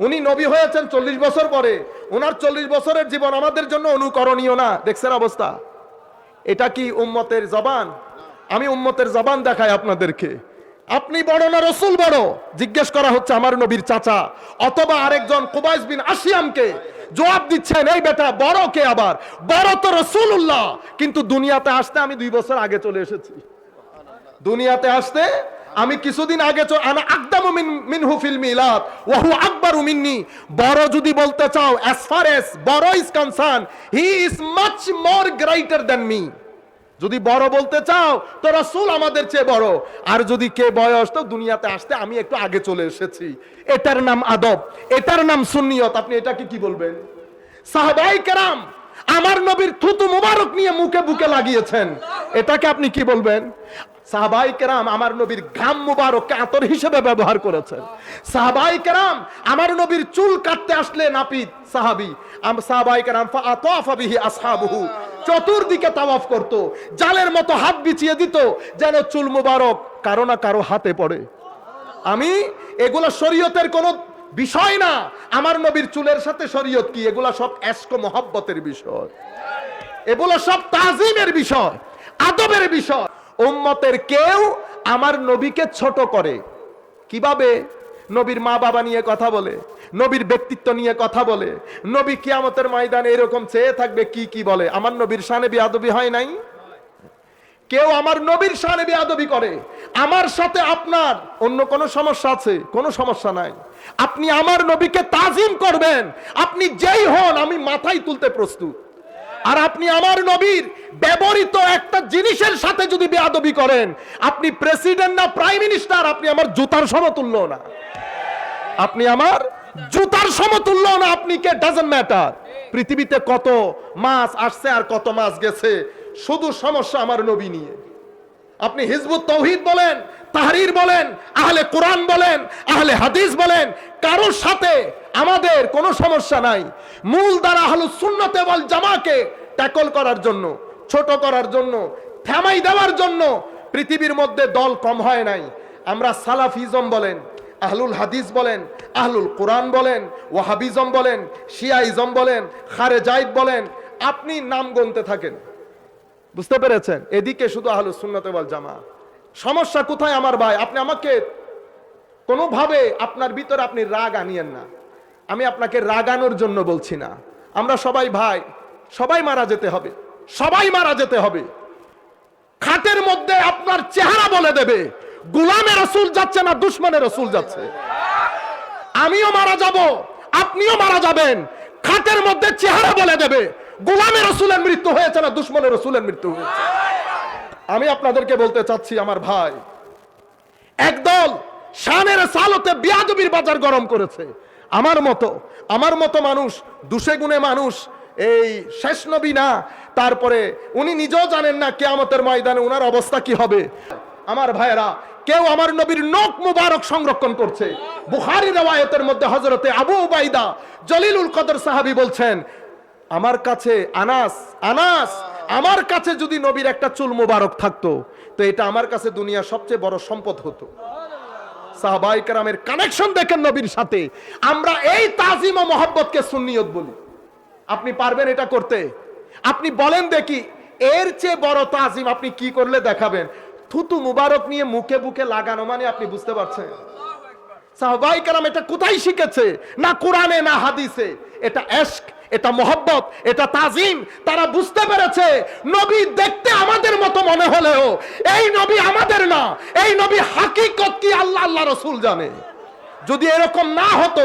উনি নবী হয়েছেন চল্লিশ বছর পরে। ওনার চল্লিশ বছরের জীবন আমাদের জন্য অনুকরণীয় না। দেখছেন অবস্থা? এটা কি উম্মতের জবান? আমি উম্মতের জবান দেখাই আপনাদেরকে। আপনি বড় না রসুল বড়? জিজ্ঞেস করা হচ্ছে আমার নবীর চাচা। অথবা আরেকজন কুবাইস বিন আসিয়ামকে। জবাব দিচ্ছেন, এই বেটা, বড় কে আবার? বড় তো রসুল্লাহ কিন্তু দুনিয়াতে আসতে আমি দুই বছর আগে চলে এসেছি। দুনিয়াতে আসতে আমি কিছুদিন আগে আকদামু মিন মিনহু ফিল মিলাদ ওয়া আকবারু মিন্নি। বড় যদি বলতে চাও অ্যাজ ফার এস বড় is concern he is much more greater than me যদি বড় বলতে চাও, তো রাসূল আমাদের চেয়ে বড়। আর যদি কে বয়স, তো দুনিয়াতে আসতে আমি একটু আগে চলে এসেছি। এটার নাম আদব, এটার নাম সুন্নিয়ত। আপনি এটাকে কি বলবেন? সাহাবাই কেরাম, আমার নবীর থুতু মুবারক নিয়ে মুখে বুকে লাগিয়েছেন। এটাকে আপনি কি বলবেন? আমার নবীর ঘাম হিসেবে ব্যবহার করেছেন। চুল চতুর্দিকে তাওয়াফ করত, জালের মতো হাত বিছিয়ে দিত, যেন চুল মুবারক কারও না কারও হাতে পড়ে। আমি, এগুলো শরীয়তের কোনো বিষয় না। আমার নবীর চুলের সাথে শরীয়ত কি? এগুলা সব এসকো মহব্বতের বিষয়। এগুলো সব তাজিমের বিষয়, আদবের বিষয়। উম্মতের কেউ আমার নবীকে ছোট করে। কীভাবে? নবীর মা বাবা নিয়ে কথা বলে, নবীর ব্যক্তিত্ব নিয়ে কথা বলে, নবী কিয়ামতের ময়দানে এরকম চেয়ে থাকবে কি কি বলে? আমার নবীর সানে বিয়াদবি হয় নাই? কেউ আমার নবীর সানে বেয়াদবি করে। আমার সাথে আপনার অন্য কোনো সমস্যা আছে? কোনো সমস্যা নাই। আপনি আমার নবীকে তাজিম করবেন। আপনি যেই হন, আমি মাথায় তুলতে প্রস্তুত। আর আপনি আমার নবীর ব্যবহৃত একটা জিনিসের সাথে যদি বেয়াদবি করেন, আপনি প্রেসিডেন্ট না প্রাইম মিনিস্টার আপনি আমার জুতার সমতুল্য না। আপনি আমার জুতার সমতুল্য না, আপনি কে? ডাজেন্ট ম্যাটার পৃথিবীতে কত মাছ আসছে আর কত মাছ গেছে, শুধু সমস্যা আমার নবী নিয়ে। আপনি হিজবুত তৌহিদ বলেন, তাহরির বলেন, আহলে কোরআন বলেন, আহলে হাদিস বলেন, কারোর সাথে আমাদের কোনো সমস্যা নাই। মূল দ্বারা আহলু সুন্নতে বল জামাকে ট্যাকল করার জন্য, ছোট করার জন্য, থামাই দেওয়ার জন্য পৃথিবীর মধ্যে দল কম হয় নাই। আমরা সালাফিজম বলেন, আহলুল হাদিস বলেন, আহলুল কোরআন বলেন, ওয়াহাবিজম বলেন, শিয়াইজম বলেন, খারেজাইদ বলেন, আপনি নাম গনতে থাকেন। বুঝতে পেরেছেন? এদিকে শুধু আহলু সুন্নতে জামা সমস্যা কোথায় আমার ভাই? আপনি আমাকে কোনোভাবে আপনার ভিতরে আপনি রাগ আনিয়েন না। আমি আপনাকে রাগানোর জন্য বলছি না। আমরা সবাই ভাই, সবাই মারা যেতে হবে। সবাই মারা যেতে হবে। খাটের মধ্যে আপনার চেহারা বলে দেবে। গুলামের রসুল যাচ্ছে না দুশ্মনের রসুল যাচ্ছে। আমিও মারা যাব, আপনিও মারা যাবেন। খাটের মধ্যে চেহারা বলে দেবে। গোলামের রসুলের মৃত্যু হয়েছে না দুশ্মনের রসুলের মৃত্যু হয়েছে? আমি আপনাদেরকে বলতে চাচ্ছি, আমার ভাই একদল শানের সালতে বিয়াদবির বাজার গরম করেছে। আমার মতো আমার মতো মানুষ দুষে গুণে মানুষ, এই শেষ নবী না, তারপরে উনি নিজেও জানেন না কেয়ামতের ময়দানে উনার অবস্থা কি হবে। আমার ভাইয়েরা, কেউ আমার নবীর নখ মুবারক সংরক্ষণ করছে। বুখারি রেওয়ায়তের মধ্যে হজরতে আবু উবাইদা জলিলুল কদর সাহাবি বলছেন আমার কাছে আনাস আনাস, আমার কাছে যদি নবীর একটা চুল মুবারক থাকতো, তো এটা আমার কাছে দুনিয়ার সবচেয়ে বড় সম্পদ হতো। সাহাবাই কেরামের কানেকশন দেখেন নবীর সাথে। আমরা এই তাজিম ও মোহাব্বতকে সুন্নিয়ত বলি। আপনি পারবেন এটা করতে? আপনি বলেন দেখি, এর চেয়ে বড় তাজিম আপনি কি করলে দেখাবেন? থুতু মুবারক নিয়ে মুখে বুকে লাগানো মানে আপনি বুঝতে পারছেন? সাহবাই কালাম এটা কোথায় শিখেছে? না কোরআনে, না হাদিসে। এটা এশক এটা মোহব্বত, এটা তাজিম, তারা বুঝতে পেরেছে, নবী দেখতে আমাদের মতো মনে হলেও এই নবী আমাদের না, এই নবী হাকিকত কি আল্লাহ আল্লাহ রসুল জানে। যদি এরকম না হতো,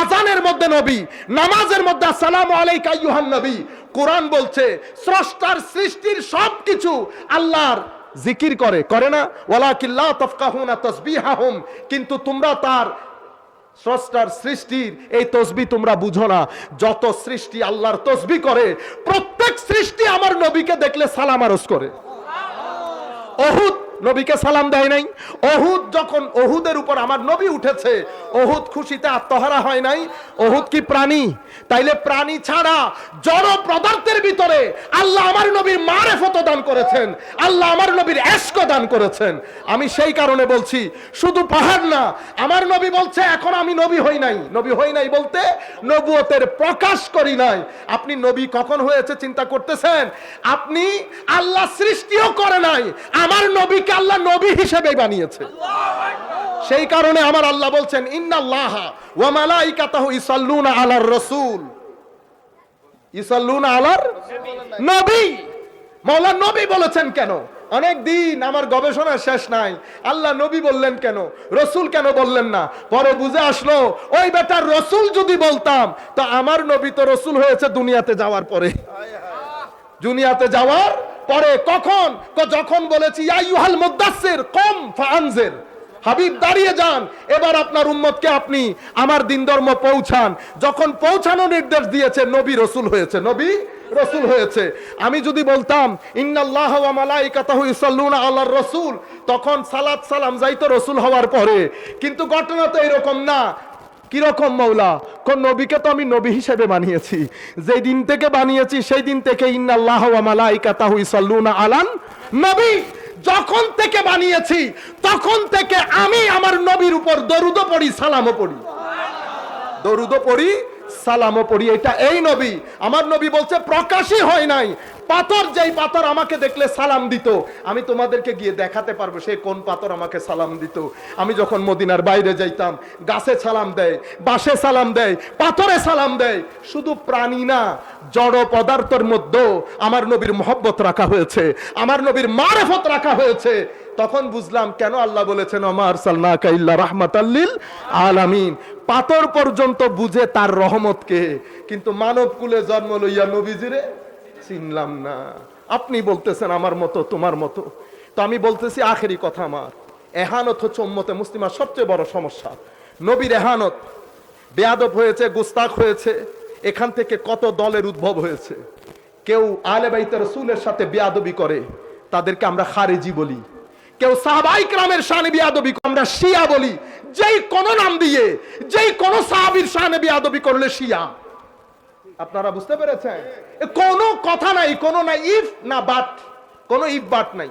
আজানের মধ্যে নবী, নামাজের মধ্যে সালাম আলাইকা নবী, কোরআন বলছে, স্রষ্টার সৃষ্টির সবকিছু আল্লাহর জিকির করে করে না? ওয়ালাকিল্লা তফকাহুনা তসবিহাহুম, কিন্তু তোমরা তার স্রষ্টার সৃষ্টির এই তসবি তোমরা বুঝো না। যত সৃষ্টি আল্লাহর তসবি করে, প্রত্যেক সৃষ্টি আমার নবীকে দেখলে সালাম আরস করে। অহুত নবীকে সালাম দেয় নাই। অহুদ যখন অহুদের উপর আমার নবী উঠেছে, অহুদ খুশিতে আত্মহারা হয় নাই। ওহুদ কি প্রাণী? তাইলে প্রাণী ছাড়া জড় পদার্থের ভিতরে আল্লাহ আমার নবীর মারেফত দান করেছেন, আল্লাহ আমার নবীর এস্ক দান করেছেন। আমি সেই কারণে বলছি, শুধু পাহাড় না, আমার নবী বলছে, এখন আমি নবী হই নাই। নবী হই নাই বলতে নবুয়তের প্রকাশ করি নাই। আপনি নবী কখন হয়েছে চিন্তা করতেছেন? আপনি আল্লাহ সৃষ্টিও করে নাই, আমার নবীকে আল্লাহ নবী হিসেবে বানিয়েছে। সেই কারণে আমার আল্লাহ বলছেন, ইন্নাল্লাহ ওয়া মালাইকাতাহু ইসাল্লুনা আলার রাসূল। ইসাল্লুনা আলার নবী। মাওলা নবী বলেছেন কেন? অনেক দিন আমার গবেষণা শেষ নাই। আল্লাহ নবী বললেন কেন? রসুল কেন বললেন না? পরে বুঝে আসলো, ওই বেটার রসুল যদি বলতাম, তা আমার নবী তো রসুল হয়েছে দুনিয়াতে যাওয়ার পরে। দুনিয়াতে যাওয়ার পরে কখন? যখন বলেছি ইয়াইহাল মুদাসসির, কম ফানজির হাবিব, দাঁড়িয়ে যান। এবার আপনার উম্মতকে আপনি আমার দিন ধর্ম পৌঁছান। যখন পৌঁছানো নির্দেশ দিয়েছে, নবী রসুল হয়েছে। নবী রসুল হয়েছে। আমি যদি বলতাম, ইন্নাল্লাহ মালাইকাতাহু ইসাল্লুনা আলার রাসূল, তখন সালাত সালাম যাইতো রসুল হওয়ার পরে। কিন্তু ঘটনা তো এরকম না। কীরকম মৌলা? কোন নবীকে তো আমি নবী হিসেবে বানিয়েছি। যেই দিন থেকে বানিয়েছি, সেই দিন থেকে ইন্নাল্লাহ মালাইকাতাহু ইসাল্লুনা আলান নবী। যখন থেকে বানিয়েছি, তখন থেকে আমি আমার নবীর উপর দরুদ পড়ি সালামও পড়ি। দরুদ পড়ি সালামও পড়ি, এটা এই নবী। আমার নবী বলছে, প্রকাশই হয় নাই। পাথর যেই পাথর আমাকে দেখলে সালাম দিত, আমি তোমাদেরকে গিয়ে দেখাতে পারব সে কোন পাথর আমাকে সালাম দিত। আমি যখন মদিনার বাইরে যাইতাম, গাছে সালাম দেয় বাসে সালাম দেয়, পাথরে সালাম দেয়, শুধু প্রাণী না, জড় পদার্থের মধ্যেও আমার নবীর মহব্বত রাখা হয়েছে, আমার নবীর মারেফত রাখা হয়েছে। তখন বুঝলাম, কেন আল্লাহ বলেছেন আমার সাল্লাকা ইল্লা রাহমাতাল্লিল আলামিন পাথর পর্যন্ত বুঝে তার রহমতকে কিন্তু মানব কুলে জন্ম লইয়া নবীজিরে চিনলাম না। আপনি বলতেছেন আমার মতো, তোমার মতো। তো আমি বলতেছি, আখেরি কথা আমার। এহানত হচ্ছে উম্মতে মুসলিমার সবচেয়ে বড় সমস্যা। নবীর এহানত বেয়াদব হয়েছে, গুস্তাখ হয়েছে, এখান থেকে কত দলের উদ্ভব হয়েছে। কেউ আলে বাইতে রসুলের সাথে বেয়াদবি করে, তাদেরকে আমরা খারেজি বলি। কেউ সাহাবাই ক্রামের শানে বিয়াদবি আমরা শিয়া বলি। যেই কোন নাম দিয়ে যেই কোন সাহাবির শানে বিয়াদবি করলে শিয়া। আপনারা বুঝতে পেরেছেন? কোনো কথা নাই কোনো নাই ইফ না বাট কোনো ইফ বাট নাই।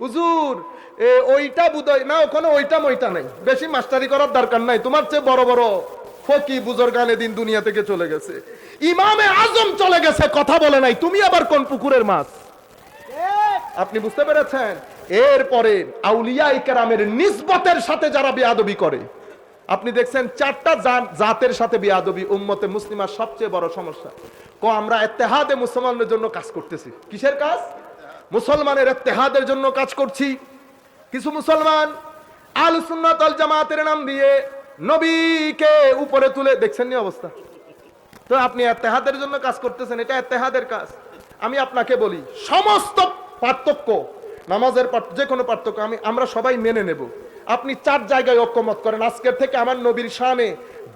হুজুর ওইটা বুধই না ওখানে ওইটা মইটা নাই। বেশি মাস্টারি করার দরকার নাই। তোমার চেয়ে বড় বড় ফকি বুজুর্গানে দিন দুনিয়া থেকে চলে গেছে। ইমামে আজম চলে গেছে কথা বলে নাই। তুমি আবার কোন পুকুরের মাছ? আপনি বুঝতে পেরেছেন? এরপরে আউলিয়া ইকরামের নিসবতের সাথে যারা বেয়াদবি করে, আপনি দেখছেন চারটা জাতের সাথে বেয়াদবি, উম্মতে মুসলিমার সবচেয়ে বড় সমস্যা। ক, আমরা এত্তেহাদে মুসলমানদের জন্য কাজ করতেছি। কিসের কাজ? মুসলমানের এত্তেহাদের জন্য কাজ করছি। কিছু মুসলমান আল সুন্নাত আল জামাতের নাম দিয়ে নবীকে উপরে তুলে, দেখছেন নি অবস্থা? তো আপনি এত্তেহাদের জন্য কাজ করতেছেন, এটা এত্তেহাদের কাজ। আমি আপনাকে বলি, সমস্ত পার্থক্য নামাজের যে কোনো পার্থক্য আমি, আমরা সবাই মেনে নেব। আপনি চার জায়গায় ঐক্যমত করেন। আজকের থেকে আমার নবীর সামনে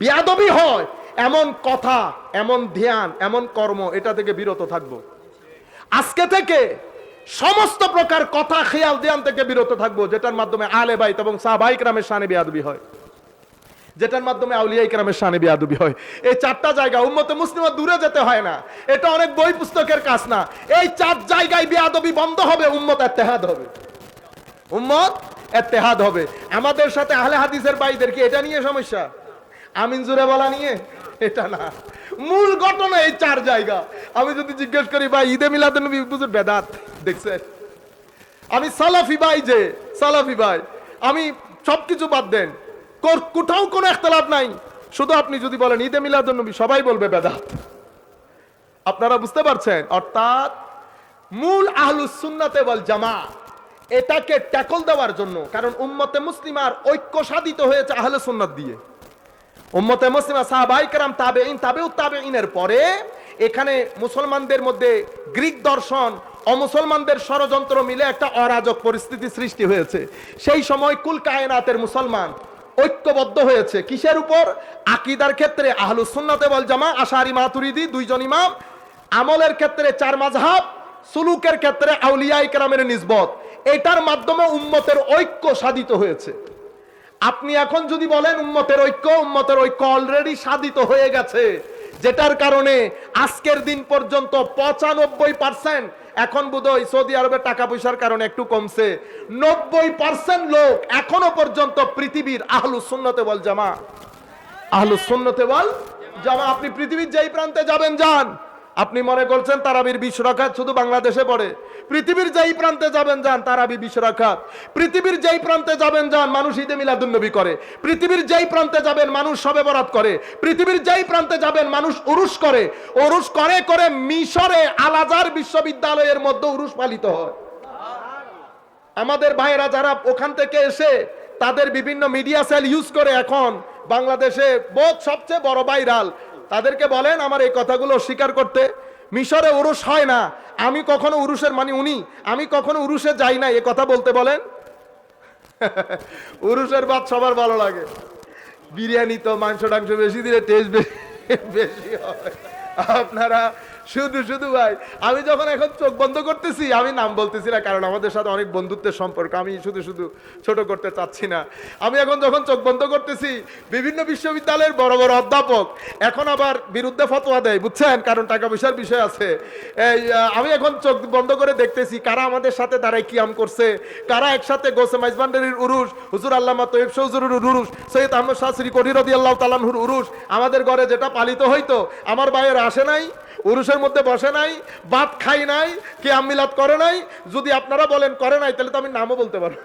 বিয়াদবি হয়। এমন কথা, এমন ধ্যান, এমন কর্ম, এটা থেকে বিরত থাকব। আজকে থেকে সমস্ত প্রকার কথা, খেয়াল, ধ্যান থেকে বিরত থাকব, যেটার মাধ্যমে আলে বাইত এবং সাহবাইক রামের সামনে বিয়াদবি হয়। যেটার মাধ্যমে আউলিয়া ইকরামের শানে বিয়াদবি হয়। এই চারটা জায়গা উম্মতে মুসলিমা দূরে যেতে হয় না। এটা অনেক বই পুস্তকের কাজ না। এই চার জায়গায় বিয়াদবি বন্ধ হবে, উম্মত এত্তেহাদ হবে। উম্মত এত্তেহাদ হবে। আমাদের সাথে আহলে হাদিসের বাইদের কি এটা নিয়ে সমস্যা? আমিন জুরে বলা নিয়ে? এটা না। মূল ঘটনা এই চার জায়গা। আমি যদি জিজ্ঞেস করি, ভাই, ঈদে মিলাদ নবী বুঝুর বেদাত, দেখছেন? আমি সালাফি ভাই যে, সালাফি ভাই, আমি সবকিছু বাদ দেন। কোথাও কোনো একতলাপ নাই। শুধু আপনি যদি বলেন, ঈদে মিলাদ নবী সবাই বলবে বেদাত আপনারা বুঝতে পারছেন? অর্থাৎ মূল আহলুস সুন্নাতে বল জামা এটাকে ট্যাকল দেওয়ার জন্য, কারণ উম্মতে মুসলিমার ঐক্য সাধিত হয়েছে আহলে সুন্নাত দিয়ে। উম্মতে মুসলিমা সাহাবাই কেরাম তাবে ইন তাবেউ তাবে ইনের পরে এখানে মুসলমানদের মধ্যে গ্রিক দর্শন, অমুসলমানদের ষড়যন্ত্র মিলে একটা অরাজক পরিস্থিতি সৃষ্টি হয়েছে। সেই সময় কুল কায়নাতের মুসলমান ঐক্যবদ্ধ হয়েছে। কিসের উপর? আকিদার ক্ষেত্রে আহলুসুন্নাতে বল জামা আশারি মাতুরিদি, দুইজন ইমাম। আমলের ক্ষেত্রে চার মাঝহাব সুলুকের ক্ষেত্রে আউলিয়া ইকরামের নিসবত। এটার মাধ্যমে উম্মতের ঐক্য সাধিত হয়েছে। আপনি এখন যদি বলেন উম্মতের ঐক্য উম্মতের ঐক্য অলরেডি সাধিত হয়ে গেছে। যেটার কারণে আজকের দিন পর্যন্ত পঁচানব্বই পার্সেন্ট এখন বোধহয় সৌদি আরবের টাকা পয়সার কারণে একটু কমছে। নব্বই পার্সেন্ট লোক এখনও পর্যন্ত পৃথিবীর আহলু সুন্নতে বল জামা। আহলু সুন্নতে বল জামা। আপনি পৃথিবীর যেই প্রান্তে যাবেন, যান। আপনি মনে করছেন তারাবির বিশ রাখাত শুধু বাংলাদেশে পড়ে? পৃথিবীর যেই প্রান্তে যাবেন যান, তারাবি বিশ রাখাত পৃথিবীর যেই প্রান্তে যাবেন যান, মানুষ ঈদে মিলাদুন্নবী করে। পৃথিবীর যেই প্রান্তে যাবেন, মানুষ সবে বরাত করে। পৃথিবীর যেই প্রান্তে যাবেন, মানুষ উরুস করে। উরুস করে করে মিশরে আলাজার বিশ্ববিদ্যালয়ের মধ্যে উরুস পালিত হয়। আমাদের ভাইয়েরা যারা ওখান থেকে এসে তাদের বিভিন্ন মিডিয়া সেল ইউজ করে এখন বাংলাদেশে বোধ সবচেয়ে বড় ভাইরাল তাদেরকে বলেন আমার এই কথাগুলো স্বীকার করতে। মিশরে উরুষ হয় না। আমি কখনো উরুষের মানে উনি, আমি কখনো উরুষে যাই না, এ কথা বলতে বলেন। উরুষের বাদ সবার ভালো লাগে। বিরিয়ানি তো মাংস টাংস বেশি দিলে টেস্ট বেশি হবে আপনারা শুধু শুধু ভাই, আমি যখন এখন চোখ বন্ধ করতেছি, আমি নাম বলতেছি না, কারণ আমাদের সাথে অনেক বন্ধুত্বের সম্পর্ক, আমি শুধু শুধু ছোট করতে চাচ্ছি না। আমি এখন যখন চোখ বন্ধ করতেছি, বিভিন্ন বিশ্ববিদ্যালয়ের বড় বড় অধ্যাপক এখন আবার বিরুদ্ধে ফতোয়া দেয়, বুঝছেন? কারণ টাকা পয়সার বিষয় আছে। এই আমি এখন চোখ বন্ধ করে দেখতেছি, কারা আমাদের সাথে দাঁড়ায় কিয়াম করছে, কারা একসাথে গোসে মাইজবান্ডারির উরুস হুজুর আল্লামা তৈব হুজুরের উরুস সৈয়দ আহমদ শাহ শ্রী করিরদি আল্লাহ তালানহুর উরুস আমাদের ঘরে যেটা পালিত হইতো, আমার ভাইয়ের আসে নাই? উরুসের মধ্যে বসে নাই, ভাত খাই নাই কে আমিলাত করে নাই। যদি আপনারা বলেন করে নাই, তাহলে তো আমি নামও বলতে পারব।